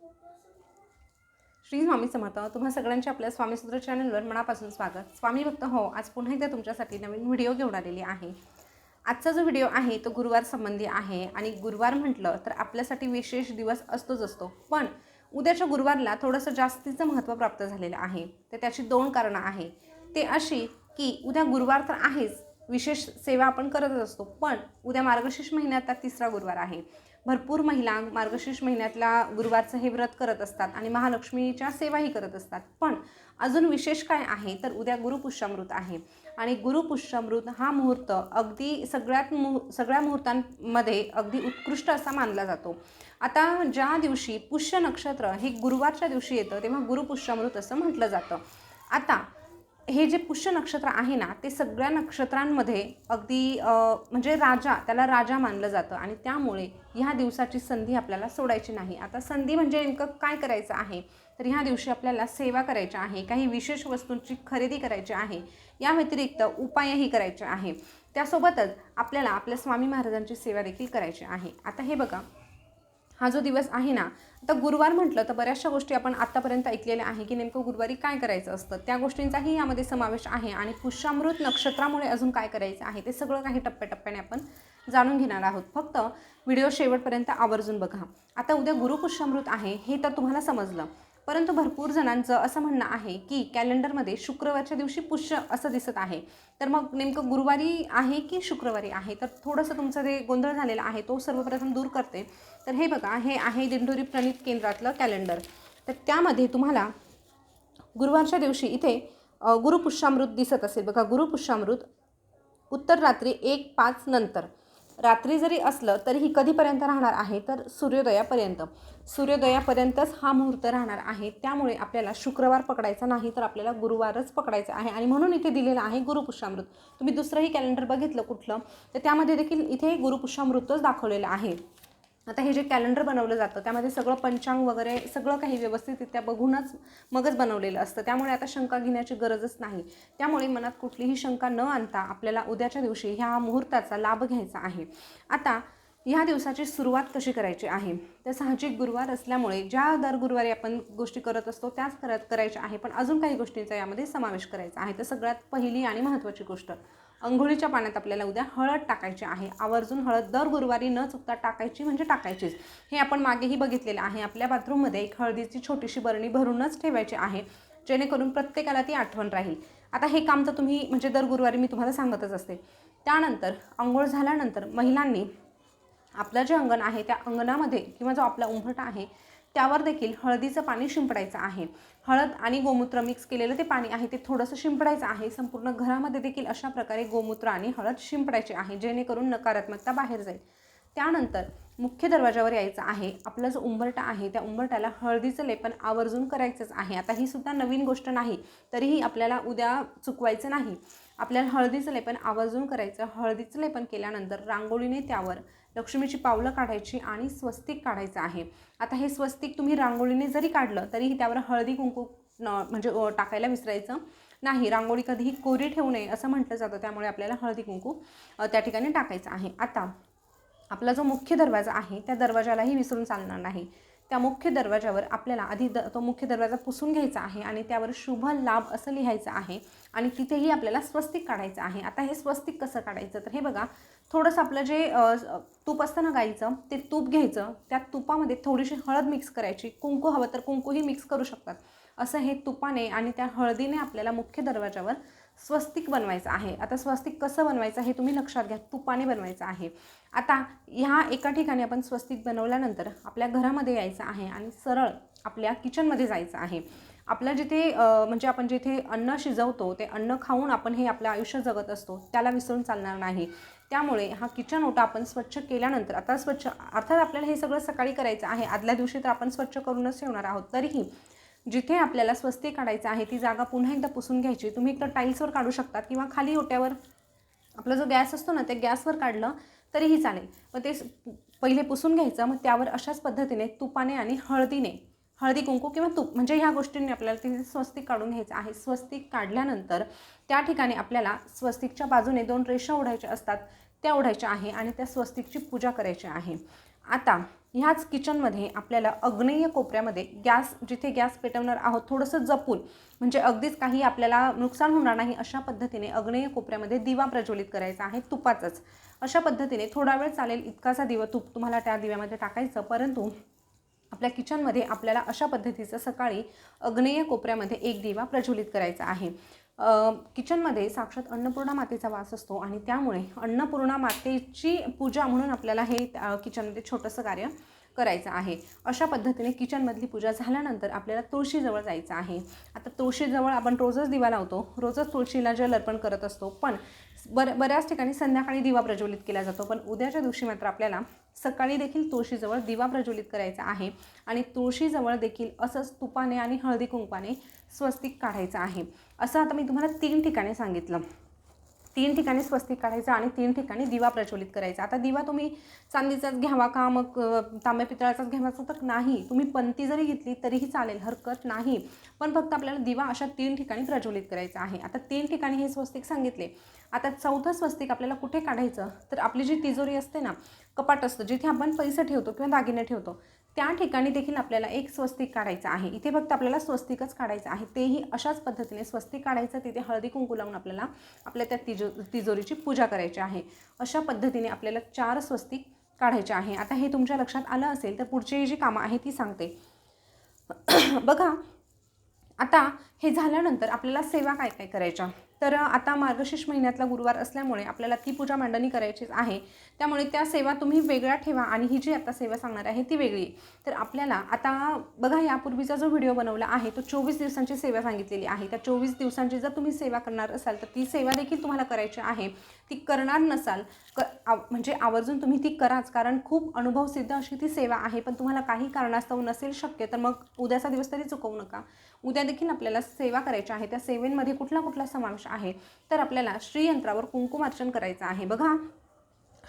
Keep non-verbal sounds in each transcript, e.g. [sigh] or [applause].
श्री स्वामी समर्थ तुम्हा सगळ्यांचे आपल्या स्वामीसूत्र चॅनलवर मनापासून स्वागत. स्वामी भक्त हो आज पुन्हा एकदा तुमच्यासाठी नवीन व्हिडिओ घेऊन आलेली आहे. आजचा जो व्हिडिओ आहे तो गुरुवार संबंधी आहे आणि गुरुवार म्हटलं तर आपल्यासाठी विशेष दिवस असतोच असतो. पण उद्याच्या गुरुवारला थोडंसं जास्तीचं महत्त्व प्राप्त झालेलं आहे. तर त्याची दोन कारणं आहे. ते अशी की उद्या गुरुवार तर आहेच विशेष सेवा आपण करतच असतो. पण उद्या मार्गशीर्ष महिन्यात तिसरा गुरुवार आहे. भरपूर महिला मार्गशीर्ष महिन्यातला गुरुवारचं हे व्रत करत असतात आणि महालक्ष्मीच्या सेवाही करत असतात. पण अजून विशेष काय आहे? तर उद्या गुरुपुष्यामृत आहे. आणि गुरुपुष्यामृत हा मुहूर्त अगदी सगळ्यात मुह सगळ्या मुहूर्तांमध्ये अगदी उत्कृष्ट असा मानला जातो. आता ज्या दिवशी पुष्य नक्षत्र हे गुरुवारच्या दिवशी येतं तेव्हा गुरुपुष्यामृत असं म्हटलं जातं. आता हे जे पुष्य नक्षत्र आहे ना ते सगळ्या नक्षत्रांमध्ये अगदी म्हणजे राजा त्याला राजा मानलं जातं आणि त्यामुळे ह्या दिवसाची संधी आपल्याला सोडायची नाही. आता संधी म्हणजे नेमकं काय करायचं आहे? तर ह्या दिवशी आपल्याला सेवा करायची आहे काही विशेष वस्तूंची खरेदी करायची आहे या व्यतिरिक्त उपायही करायचे आहे. त्यासोबतच आपल्याला आपल्या स्वामी महाराजांची सेवा देखील करायची आहे. आता हे बघा हा जो दिवस आहे ना आता गुरुवार म्हटलं तर बऱ्याचशा गोष्टी आपण आत्तापर्यंत ऐकलेल्या आहे की नेमकं गुरुवारी काय करायचं असतं? त्या गोष्टींचाही यामध्ये समावेश आहे आणि पुष्यामृत नक्षत्रामुळे अजून काय करायचं आहे ते सगळं काही टप्प्याटप्प्याने आपण जाणून घेणार आहोत. फक्त व्हिडिओ शेवटपर्यंत आवर्जून बघा. आता उद्या गुरुपुष्यामृत आहे हे तर तुम्हाला समजलं. परंतु भरपूर जणांचं असं म्हणणं आहे की कॅलेंडरमध्ये शुक्रवारच्या दिवशी पुष्य असं दिसत आहे. तर मग नेमकं गुरुवारी आहे की शुक्रवारी आहे? तर थोडंसं तुमचं जे गोंधळ झालेला आहे तो सर्वप्रथम दूर करते. तर हे बघा हे आहे दिंडोरी प्रणित केंद्रातलं कॅलेंडर. तर त्यामध्ये तुम्हाला गुरुवारच्या दिवशी इथे गुरुपुष्यामृत दिसत असेल. बघा गुरुपुष्यामृत उत्तर रात्री एक पाच नंतर. रात्री जरी असलं तरीही कधीपर्यंत राहणार आहे तर सूर्योदयापर्यंत. सूर्योदयापर्यंतच हा मुहूर्त राहणार आहे. त्यामुळे आपल्याला शुक्रवार पकडायचा नाही तर आपल्याला गुरुवारच पकडायचा आहे. आणि म्हणून इथे दिलेलं आहे गुरुपुष्यामृत. तुम्ही दुसरंही कॅलेंडर बघितलं कुठलं तर त्यामध्ये देखील इथे गुरुपुष्यामृतच दाखवलेलं आहे. आता हे जे कॅलेंडर बनवलं जातं त्यामध्ये सगळं पंचांग वगैरे सगळं काही व्यवस्थितरित्या बघूनच मगच बनवलेलं असतं. त्यामुळे आता शंका घेण्याची गरजच नाही. त्यामुळे मनात कुठलीही शंका न आणता आपल्याला उद्याच्या दिवशी ह्या मुहूर्ताचा लाभ घ्यायचा आहे. आता ह्या दिवसाची सुरुवात कशी करायची आहे? तर साहजिक गुरुवार असल्यामुळे ज्या दर गुरुवारी आपण गोष्टी करत असतो त्याच करत करायच्या आहे पण अजून काही गोष्टींचा यामध्ये समावेश करायचा आहे. तर सगळ्यात पहिली आणि महत्त्वाची गोष्ट अंघोळीच्या पाण्यात आपल्याला उद्या हळद टाकायची आहे. आवर्जून हळद दर गुरुवारी न चुकता टाकायची म्हणजे टाकायचीच. हे आपण मागेही बघितलेलं आहे. आपल्या बाथरूममध्ये एक हळदीची छोटीशी बरणी भरूनच ठेवायची आहे. जेणेकरून प्रत्येकाला ती आठवण राहील. आता हे काम तर तुम्ही म्हणजे दर गुरुवारी मी तुम्हाला सांगतच असते. त्यानंतर अंघोळ झाल्यानंतर महिलांनी आपलं जे अंगण आहे त्या अंगणामध्ये किंवा जो आपला उंबरठा आहे त्यावर देखील हळदीचं पाणी शिंपडायचं आहे. हळद आणि गोमूत्र मिक्स केलेलं ते पाणी आहे ते थोडंसं शिंपडायचं आहे. संपूर्ण घरामध्ये देखील अशा प्रकारे गोमूत्र आणि हळद शिंपडायची आहे जेणेकरून नकारात्मकता बाहेर जाईल. त्यानंतर मुख्य दरवाजावर यायचं आहे. आपला जो उंबरटा आहे त्या उंबरट्याला हळदीचं लेपन आवर्जून करायचंच आहे. आता ही सुद्धा नवीन गोष्ट नाही तरीही आपल्याला उद्या चुकवायचं नाही. आपल्याला हळदीचं लेपन आवर्जून करायचं. हळदीचं लेपन केल्यानंतर रांगोळीने त्यावर लक्ष्मीची पावलं काढायची आणि स्वस्तिक काढायचं आहे. आता हे स्वस्तिक तुम्ही रांगोळीने जरी काढलं तरीही त्यावर हळदी कुंकू न म्हणजे टाकायला विसरायचं नाही. रांगोळी कधीही कोरी ठेवू नये असं म्हटलं जातं. त्यामुळे आपल्याला हळदी कुंकू त्या ठिकाणी टाकायचं आहे. आता आपला जो मुख्य दरवाजा आहे त्या दरवाजालाही विसरून चालणार नाही. त्या मुख्य दरवाजावर आपल्याला आधी द तो मुख्य दरवाजा पुसून घ्यायचा आहे आणि त्यावर शुभ लाभ असं लिहायचं आहे आणि तिथेही आपल्याला स्वस्तिक काढायचं आहे. आता हे स्वस्तिक कसं काढायचं? तर हे बघा थोडंसं आपलं जे तूप असतं ना गाईचं ते तूप घ्यायचं. त्या तुपामध्ये थोडीशी हळद मिक्स करायची. कुंकू हवं तर कुंकूही मिक्स करू शकतात. असं हे तुपाने आणि त्या हळदीने आपल्याला मुख्य दरवाजावर स्वस्तिक बनवायचं आहे. आता स्वस्तिक कसं बनवायचं हे तुम्ही लक्षात घ्या. तुपाने बनवायचं आहे. आता ह्या एका ठिकाणी आपण स्वस्तिक बनवल्यानंतर आपल्या घरामध्ये यायचं आहे आणि सरळ आपल्या किचनमध्ये जायचं आहे. आपलं जिथे म्हणजे आपण जिथे अन्न शिजवतो ते अन्न खाऊन आपण हे आपलं आयुष्य जगत असतो त्याला विसरून चालणार नाही. त्यामुळे हा किचन ओटा आपण स्वच्छ केल्यानंतर आता स्वच्छ अर्थात आपल्याला हे सगळं सकाळी करायचं आहे. आदल्या दिवशी तर आपण स्वच्छ करूनच ठेवणार आहोत. तरीही जिथे आपल्याला स्वस्तिक काढायचं आहे ती जागा पुन्हा एकदा पुसून घ्यायची. तुम्ही एकतर टाईल्सवर काढू शकतात किंवा खाली ओट्यावर. आपला जो गॅस असतो ना ते गॅसवर काढलं तरीही चालेल. मग ते पहिले पुसून घ्यायचं मग त्यावर अशाच पद्धतीने तुपाने आणि हळदीने हळदी कुंकू किंवा तूप म्हणजे ह्या गोष्टींनी आपल्याला तिथे स्वस्तिक काढून घ्यायचं आहे. स्वस्तिक काढल्यानंतर त्या ठिकाणी आपल्याला स्वस्तिकच्या बाजूने दोन रेषा ओढायच्या असतात. त्या ओढायच्या आहे आणि त्या स्वस्तिकची पूजा करायची आहे. आता ह्याच किचनमध्ये आपल्याला अग्नेय कोपऱ्यामध्ये गॅस जिथे गॅस पेटवणार आहोत थोडंसं जपून म्हणजे अगदीच काही आपल्याला नुकसान होणार नाही अशा पद्धतीने अग्नेय कोपऱ्यामध्ये दिवा प्रज्वलित करायचा आहे तुपाचाच अशा पद्धतीने थोडा वेळ चालेल इतकासा दिवा तूप तुम्हाला त्या दिव्यामध्ये टाकायचं परंतु आपल्या किचनमध्ये आपल्याला अशा पद्धतीचं सकाळी अग्नेय कोपऱ्यामध्ये एक दिवा प्रज्वलित करायचा आहे. किचनमध्ये साक्षात अन्नपूर्णा मातेचा वास असतो आणि त्यामुळे अन्नपूर्णा मातेची पूजा म्हणून आपल्याला हे किचनमध्ये छोटंसं कार्य करायचं आहे. अशा पद्धतीने किचनमधली पूजा झाल्यानंतर आपल्याला तुळशीजवळ जायचं आहे. आता तुळशीजवळ आपण रोजच दिवा लावतो. रोजच तुळशीला जल अर्पण करत असतो. पण बर बऱ्याच ठिकाणी संध्याकाळी दिवा प्रज्वलित केला जातो. पण उद्याच्या दिवशी मात्र आपल्याला सकाळी देखील तुळशीजवळ दिवा प्रज्वलित करायचा आहे आणि तुळशीजवळ देखील असंच तुपाने आणि हळदी कुंकवाने स्वस्तिक काढायचं आहे. असं आता मी तुम्हाला तीन ठिकाणी सांगितलं. तीन ठिकाणी स्वस्तिक काढायचं आणि तीन ठिकाणी दिवा प्रज्वलित करायचा. आता दिवा तुम्ही चांदीचाच घ्यावा का? मग तांब्या पितळाचाच घ्यावा? तर नाही. तुम्ही पंती जरी घेतली तरीही चालेल. हरकत नाही. पण फक्त आपल्याला दिवा अशा तीन ठिकाणी प्रज्वलित करायचा आहे. आता तीन ठिकाणी हे स्वस्तिक सांगितले. आता चौथं स्वस्तिक आपल्याला कुठे काढायचं? तर आपली जी तिजोरी असते ना कपाट असतं जिथे आपण पैसे ठेवतो किंवा दागिने ठेवतो त्या ठिकाणी देखील आपल्याला एक स्वस्तिक काढायचं आहे. इथे फक्त आपल्याला स्वस्तिकच काढायचं आहे. तेही अशाच पद्धतीने स्वस्तिक काढायचं तिथे हळदी कुंकू लावून आपल्याला आपल्या त्या तिजो तिजोरीची पूजा करायची आहे. अशा पद्धतीने आपल्याला चार स्वस्तिक काढायचे आहे. आता हे तुमच्या लक्षात आलं असेल तर पुढची जी कामं आहे ती सांगते. [clears throat] बघा आता हे झाल्यानंतर आपल्याला सेवा काय काय करायच्या? तर आता मार्गशीर्ष महिन्यातला गुरुवार असल्यामुळे आपल्याला ती पूजा मांडणी करायचीच आहे. त्यामुळे त्या सेवा तुम्ही वेगळ्या ठेवा आणि ही जी आता सेवा सांगणार आहे ती वेगळी. तर आपल्याला आता बघा यापूर्वीचा जो व्हिडिओ बनवला आहे तो चोवीस दिवसांची सेवा सांगितलेली आहे. त्या चोवीस दिवसांची जर तुम्ही सेवा करणार असाल तर ती सेवा देखील तुम्हाला करायची आहे. ती करणार नसाल क आव- म्हणजे आवर्जून तुम्ही ती कराच कारण खूप अनुभवसिद्ध अशी ती सेवा आहे पण तुम्हाला काही कारणास्तव नसेल शक्य तर मग उद्याचा दिवस तरी चुकवू नका. उद्या देखील आपल्याला सेवा करायची आहे. त्या सेवेमध्ये कुठला कुठला समावेश आहे. तर आपल्याला श्रीयंत्रावर कुंकुमार्चन करायचं आहे. बघा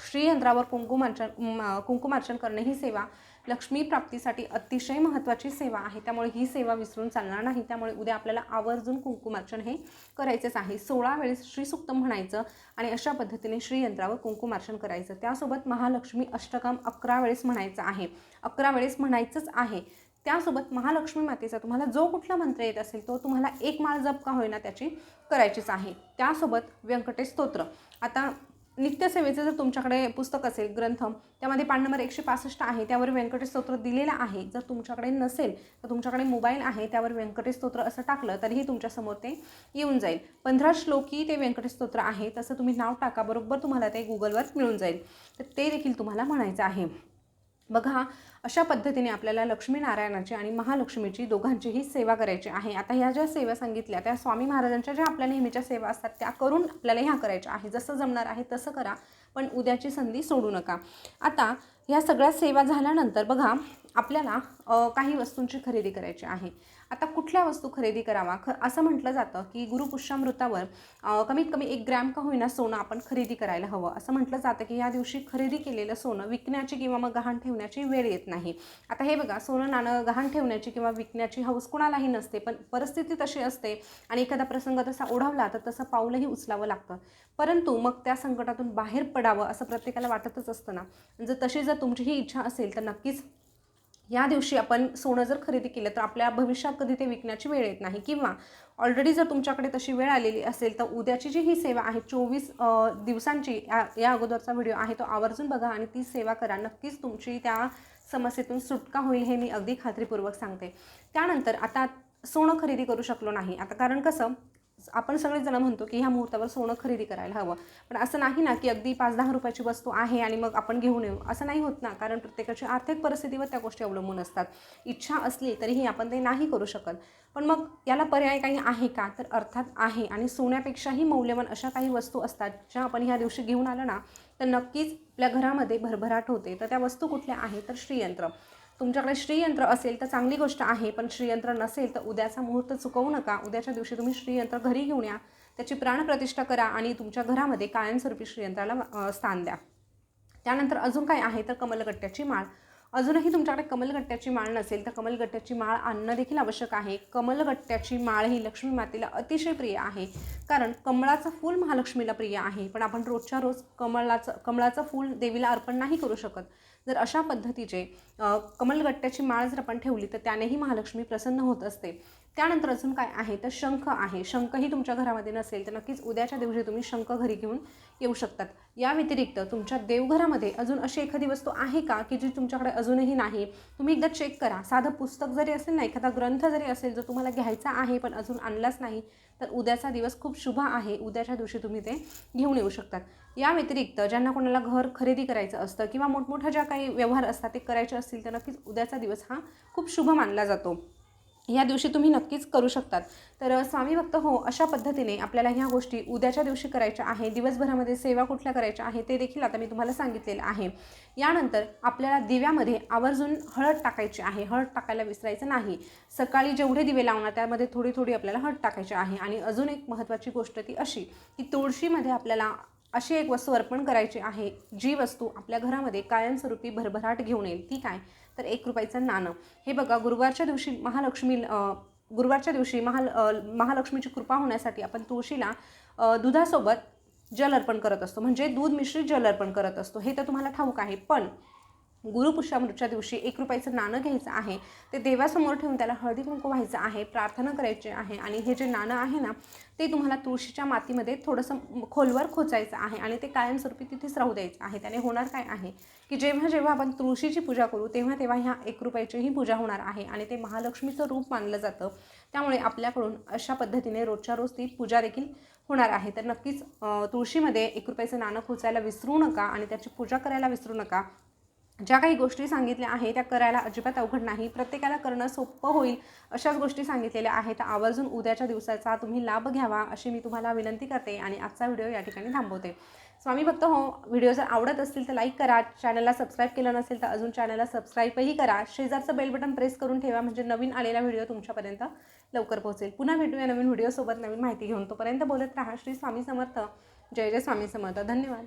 श्रीयंत्रावर कुंकुमार्चन कुंकुमार्चन करणे ही सेवा लक्ष्मी प्राप्तीसाठी अतिशय महत्त्वाची सेवा आहे. त्यामुळे ही सेवा विसरून चालणार नाही. त्यामुळे उद्या आपल्याला आवर्जून कुंकुमार्चन हे करायचेच आहे. सोळा वेळेस श्रीसुक्तम म्हणायचं आणि अशा पद्धतीने श्रीयंत्रावर कुंकुमार्चन करायचं. त्यासोबत महालक्ष्मी अष्टकम अकरा वेळेस म्हणायचं आहे. अकरा वेळेस म्हणायचंच आहे. त्यासोबत महालक्ष्मी मातेचा तुम्हाला जो कुठला मंत्र येत असेल तो तुम्हाला एक माळ जप का होईना त्याची करायचीच आहे. त्यासोबत व्यंकटेश स्तोत्र. आता नित्यसेवेचं जर तुमच्याकडे पुस्तक असेल ग्रंथ त्यामध्ये पान नंबर एकशे पासष्ट आहे त्यावर व्यंकटेश स्तोत्र दिलेलं आहे. जर तुमच्याकडे नसेल तर तुमच्याकडे मोबाईल आहे त्यावर व्यंकटेश स्तोत्र असं टाकलं तरीही तुमच्यासमोर ते येऊन जाईल. पंधरा श्लोकी ते व्यंकटेश स्तोत्र आहे तसं तुम्ही नाव टाका बरोबर तुम्हाला ते गुगलवर मिळून जाईल. तर ते देखील तुम्हाला म्हणायचं आहे. बघा अशा पद्धतीने आपल्याला लक्ष्मीनारायणाची आणि महालक्ष्मीची दोघांचीही सेवा करायची आहे. आता ह्या ज्या सेवा सांगितल्या त्या स्वामी महाराजांच्या ज्या आपल्या नेहमीच्या सेवा असतात त्या करून आपल्याला ह्या करायच्या आहे. जसं जमणार आहे तसं करा पण उद्याची संधी सोडू नका. आता ह्या सगळ्या सेवा झाल्यानंतर बघा आपल्याला काही वस्तूंची खरेदी करायची आहे. आता कुठल्या वस्तू खरेदी करावा? ख असं म्हटलं जातं की गुरुपुष्यामृतावर कमीत कमी एक ग्रॅम का होईना सोनं आपण खरेदी करायला हवं. असं म्हटलं जातं की या दिवशी खरेदी केलेलं सोनं विकण्याची किंवा मग गहाण ठेवण्याची वेळ येत नाही. आता हे बघा सोनं नाणं गहाण ठेवण्याची किंवा विकण्याची हौस कुणालाही नसते पण परिस्थिती तशी असते आणि एखादा प्रसंग तसा ओढावला तर तसं पाऊलही उचलावं लागतं. परंतु मग त्या संकटातून बाहेर पडावं असं प्रत्येकाला वाटतच असतं ना. जर तशी जर तुमची ही इच्छा असेल तर नक्कीच या दिवशी आपण सोनं जर खरेदी केलं तर आपल्या भविष्यात कधी ते विकण्याची वेळ येत नाही. किंवा ऑलरेडी जर तुमच्याकडे तशी वेळ आलेली असेल तर उद्याची जी ही सेवा आहे चोवीस दिवसांची या या अगोदरचा व्हिडिओ आहे तो आवर्जून बघा आणि ती सेवा करा. नक्कीच तुमची त्या समस्येतून सुटका होईल हे मी अगदी खात्रीपूर्वक सांगते. त्यानंतर आता सोनं खरेदी करू शकलो नाही. आता कारण कसं आपण सगळेजण म्हणतो की ह्या मुहूर्तावर सोनं खरेदी करायला हवं. पण असं नाही ना की अगदी पाच दहा रुपयाची वस्तू आहे आणि मग आपण घेऊन येऊ. असं नाही होत ना. कारण प्रत्येकाची आर्थिक परिस्थितीवर त्या गोष्टी अवलंबून असतात. इच्छा असली तरीही आपण ते नाही करू शकत. पण मग याला पर्याय काही आहे का? तर अर्थात आहे. आणि सोन्यापेक्षाही मौल्यवान अशा काही वस्तू असतात ज्या आपण ह्या दिवशी घेऊन आलो ना तर नक्कीच आपल्या घरामध्ये भरभराट होते. तर त्या वस्तू कुठल्या आहेत? तर श्रीयंत्र. तुमच्याकडे श्रीयंत्र असेल तर चांगली गोष्ट आहे पण श्रीयंत्र नसेल तर उद्याचा मुहूर्त चुकवू नका. उद्याच्या दिवशी तुम्ही श्रीयंत्र घरी घेऊन या. त्याची प्राणप्रतिष्ठा करा आणि तुमच्या घरामध्ये कायमस्वरूपी श्रीयंत्राला स्थान द्या. त्यानंतर अजून काय आहे तर कमलगट्ट्याची माळ. अजूनही तुमच्याकडे कमलगट्ट्याची माळ नसेल तर कमलगट्ट्याची माळ आणणं देखील आवश्यक आहे. कमलगट्ट्याची माळ ही लक्ष्मी मातेला अतिशय प्रिय आहे. कारण कमळाचं फूल महालक्ष्मीला प्रिय आहे. पण आपण रोजच्या रोज कमळाचं कमळाचं फूल देवीला अर्पण नाही करू शकत. जर अशा पद्धतीचे कमलगट्ट्याची माळ जर आपण ठेवली तर त्यानेही महालक्ष्मी प्रसन्न होत असते. त्यानंतर अजून काय आहे? तर शंख आहे. शंखही तुमच्या घरामध्ये नसेल तर नक्कीच उद्याच्या दिवशी तुम्ही शंख घरी घेऊन येऊ शकतात. या व्यतिरिक्त तुमच्या देवघरामध्ये अजून अशी एखादी वस्तू आहे का की जी तुमच्याकडे अजूनही नाही? तुम्ही एकदा चेक करा. साधं पुस्तक जरी असेल ना एखादा ग्रंथ जरी असेल जो तुम्हाला घ्यायचा आहे पण अजून आणलाच नाही तर उद्याचा दिवस खूप शुभ आहे. उद्याच्या दिवशी तुम्ही ते घेऊन येऊ शकतात. या व्यतिरिक्त ज्यांना कोणाला घर खरेदी करायचं असतं किंवा मोठमोठ्या ज्या काही व्यवहार असतात ते करायचे असतील तर नक्कीच उद्याचा दिवस हा खूप शुभ मानला जातो. ह्या दिवशी तुम्ही नक्कीच करू शकतात. तर स्वामी भक्त हो अशा पद्धतीने आपल्याला ह्या गोष्टी उद्याच्या दिवशी करायच्या आहे दिवसभरामध्ये सेवा कुठल्या करायच्या आहे ते देखील आता मी तुम्हाला सांगितलेलं आहे. यानंतर आपल्याला दिव्यामध्ये आवर्जून हळद टाकायची आहे. हळद टाकायला विसरायचं नाही. सकाळी जेवढे दिवे लावणार त्यामध्ये थोडी थोडी आपल्याला हळद टाकायची आहे. आणि अजून एक महत्त्वाची गोष्ट ती अशी की तुळशीमध्ये आपल्याला अशी एक वस्तू अर्पण करायची आहे जी वस्तू आपल्या घरामध्ये कायमस्वरूपी भरभराट घेऊन येईल. ती काय? तर एक रुपयाचं नाणं. हे बघा गुरुवारच्या दिवशी महालक्ष्मी गुरुवारच्या दिवशी महाल महालक्ष्मीची कृपा होण्यासाठी आपण तुळशीला दुधासोबत जल अर्पण करत असतो. म्हणजे दूध मिश्रित जल अर्पण करत असतो. हे तर तुम्हाला ठाऊक आहे. पण गुरुपुष्यामृतच्या दिवशी एक रुपयाचं नाणं घ्यायचं आहे ते देवासमोर ठेवून त्याला हळदी कुंकू व्हायचं आहे प्रार्थना करायची आहे आणि हे जे नाणं आहे ना ते तुम्हाला तुळशीच्या मातीमध्ये थोडंसं खोलवर खोचायचं आहे आणि ते कायमस्वरूपी तिथेच राहू द्यायचं आहे. त्याने होणार काय आहे? की जेव्हा जेव्हा आपण तुळशीची पूजा करू तेव्हा तेव्हा ह्या एक रुपयाचीही पूजा होणार आहे आणि ते महालक्ष्मीचं रूप मानलं जातं. त्यामुळे आपल्याकडून अशा पद्धतीने रोजच्या रोज ती पूजा देखील होणार आहे. तर नक्कीच तुळशीमध्ये एक रुपयाचं नाणं खोचायला विसरू नका आणि त्याची पूजा करायला विसरू नका. ज्या काही गोष्टी सांगितल्या आहेत त्या करायला अजिबात अवघड नाही. प्रत्येकाला करणं सोपं होईल अशाच गोष्टी सांगितलेल्या आहेत. तर आवर्जून उद्याच्या दिवसाचा तुम्ही लाभ घ्यावा अशी मी तुम्हाला विनंती करते आणि आजचा व्हिडिओ या ठिकाणी थांबवते. स्वामी भक्त हो व्हिडिओ जर आवडत असतील तर लाईक करा. चॅनलला सबस्क्राईब केलं नसेल तर अजून चॅनलला सबस्क्राईबही करा. शेजारचं बेल बटन प्रेस करून ठेवा म्हणजे नवीन आलेला व्हिडिओ तुमच्यापर्यंत लवकर पोहोचेल. पुन्हा भेटूया नवीन व्हिडिओसोबत नवीन माहिती घेऊन. तोपर्यंत बोलत राहा. श्री स्वामी समर्थ. जय जय स्वामी समर्थ. धन्यवाद.